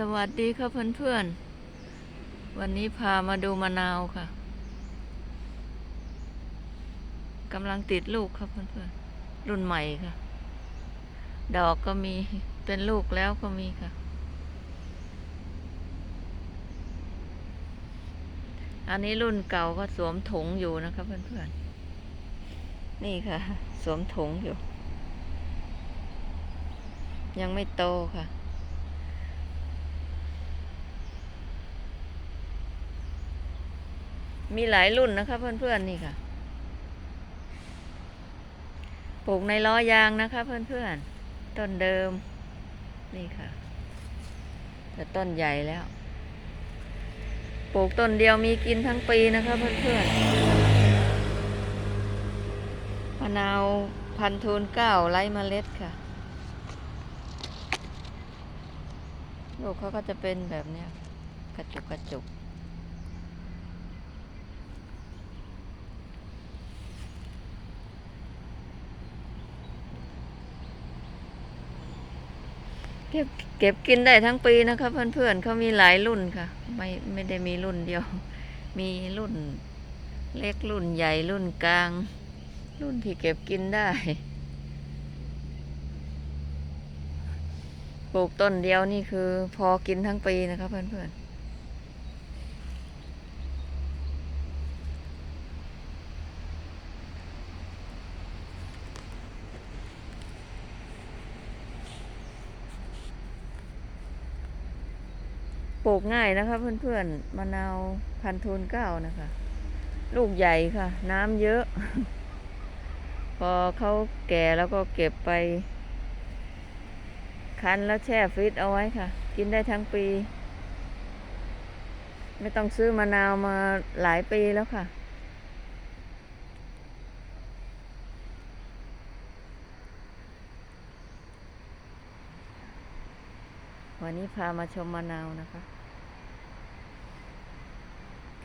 สวัสดีค่ะเพื่อนๆ วันนี้พามาดูมะนาวค่ะ กำลังติดลูกครับเพื่อนๆ รุ่นใหม่ค่ะ ดอกก็มีเป็นลูกแล้วก็มีค่ะ อันนี้รุ่นเก่าก็สวมถุงอยู่นะคะเพื่อนๆ นี่ค่ะ สวมถุงอยู่ ยังไม่โตค่ะ มีหลายรุ่นนะคะ เพื่อนๆนี่ค่ะ ปลูกในล้อยางนะคะ เพื่อนๆ ต้นเดิม นี่ค่ะ แต่ต้นใหญ่แล้ว ปลูกต้นเดียวมีกินทั้งปีนะคะ เพื่อนๆมะนาวพันธุ์ทูนเก้าไร้เมล็ดค่ะ ลูกเขาก็จะเป็นแบบเนี้ยกระจุกกระจุก ก็บเก็บกินได้ทั้งปีนะคะเพื่อนๆเขามีหลายรุ่นค่ะ ไม่ไม่ได้มีรุ่นเดียว มีรุ่น เล็กรุ่นใหญ่รุ่นกลาง รุ่นที่เก็บกินได้ปลูกต้นเดียวนี่คือพอกินทั้งปีนะคะเพื่อนๆ ปลูกง่ายนะคะ เพื่อนๆมะนาวพันธุ์ทูนเก้านะคะ ลูกใหญ่ค่ะ น้ำเยอะ พอเขาแก่แล้วก็เก็บไป คั้นแล้วแช่ฟรีซเอาไว้ค่ะ กินได้ทั้งปี ไม่ต้องซื้อมะนาวมาหลายปีแล้วค่ะวันนี้พามาชมมะนาวนะคะ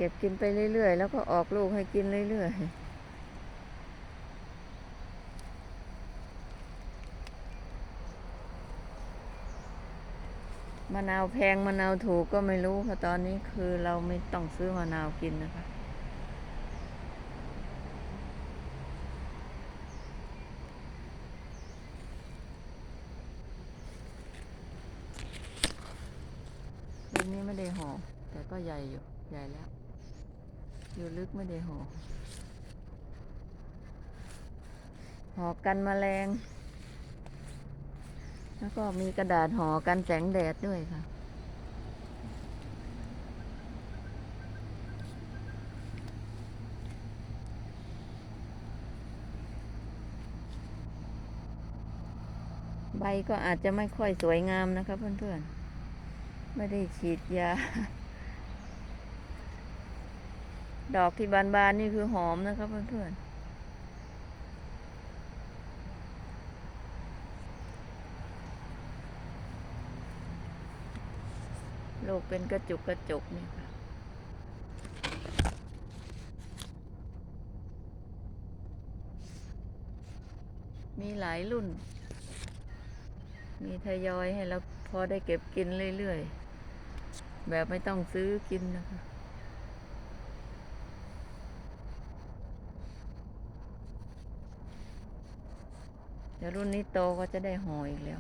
ก็บกินไปเรื่อยๆ แล้วก็ออกลูกให้กินเรื่อยๆมะนาวแพงมะนาวถูกก็ไม่รู้ค่ะตอนนี้คือเราไม่ต้องซื้อมะนาวกินนะคะรุ่นนี้ไม่ได้ห่อแต่ก็ใหญ่อยู่ ใหญ่แล้ว อยู่ลึกไม่ได้ห่อหอกันแมลง แล้วก็มีกระดาษห่อกันแสงแดดด้วยค่ะ ใบก็อาจจะไม่ค่อยสวยงามนะคะเพื่อนๆ ไม่ได้ฉีดยา ดอกที่บานๆนี่คือหอมนะคะเพื่อนๆ ลูกเป็นกระจุกกระจุกนี่ค่ะมีหลายรุ่น มีทยอยให้เราพอได้เก็บกินเรื่อยๆ แบบไม่ต้องซื้อกินนะคะ ดี๋ยวรุ่นนี้โตก็จะได้หออีกแล้ว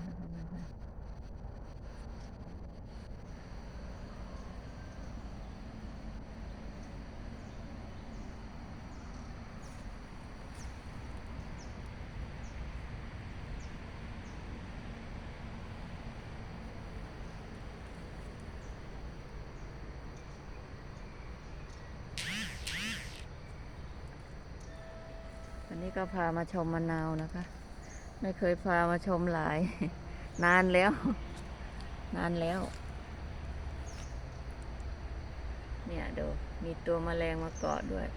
วันนี้ก็พามาชมมะนาวนะคะ ไม่เคยพามาชมหลาย นานแล้ว นานแล้ว เนี่ยดู มีตัวแมลงมาเกาะด้วย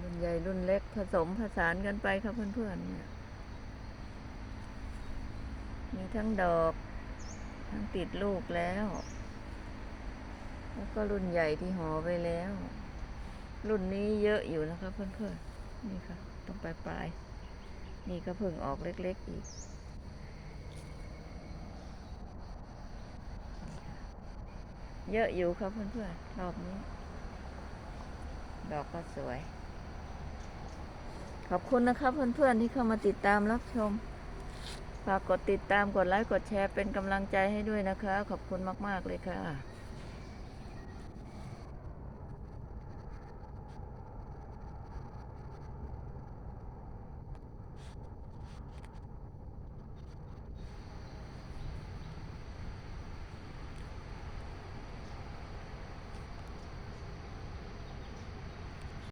รุ่นใหญ่รุ่นเล็กผสมผสานกันไปครับเพื่อนๆเนี่ยมีทั้งดอก ทั้งติดลูกแล้ว แล้วก็รุ่นใหญ่ที่ห่อไปแล้ว รุ่นนี้เยอะอยู่นะคะเพื่อนๆ นี่ค่ะต้องปลายปลายนี่ก็เพิ่งออกเล็กๆอีก เยอะอยู่ครับเพื่อนๆ รอบนี้ ดอกก็สวย ขอบคุณนะครับเพื่อนๆ ที่เข้ามาติดตามรับชม ฝากกดติดตามกดไลค์กดแชร์เป็นกำลังใจให้ด้วยนะคะ ขอบคุณมากๆเลยค่ะ